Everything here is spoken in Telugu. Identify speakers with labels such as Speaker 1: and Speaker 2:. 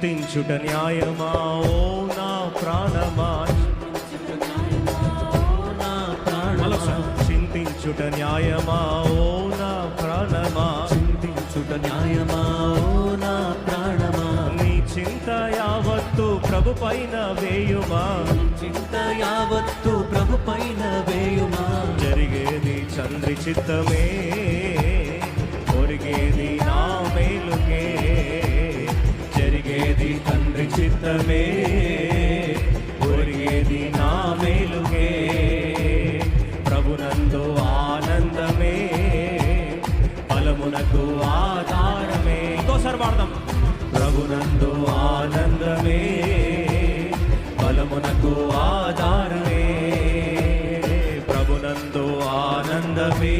Speaker 1: చింతించుట న్యాయమా? ఓ నా ప్రాణమా. చింతించుట న్యాయమా? ఓ నా ప్రాణమా?
Speaker 2: చింతించుట న్యాయమా? ఓ నా ప్రాణమా?
Speaker 1: నీ చింత యావత్తు ప్రభు పైన వేయుమా?
Speaker 2: చింత యావత్తు ప్రభు పైన వేయుమా?
Speaker 1: జరిగేది చంద్రి చిత్తమే. అంతమే ఒరిగేది నా మేలుకే. ప్రభునందు ఆనందమే ఫలమునకు ఆధారమే. ఇంకోసారి వాడదాం ప్రభునందు ఆనందమే ఫలమునకు ఆధారమే. ప్రభునందు ఆనందమే.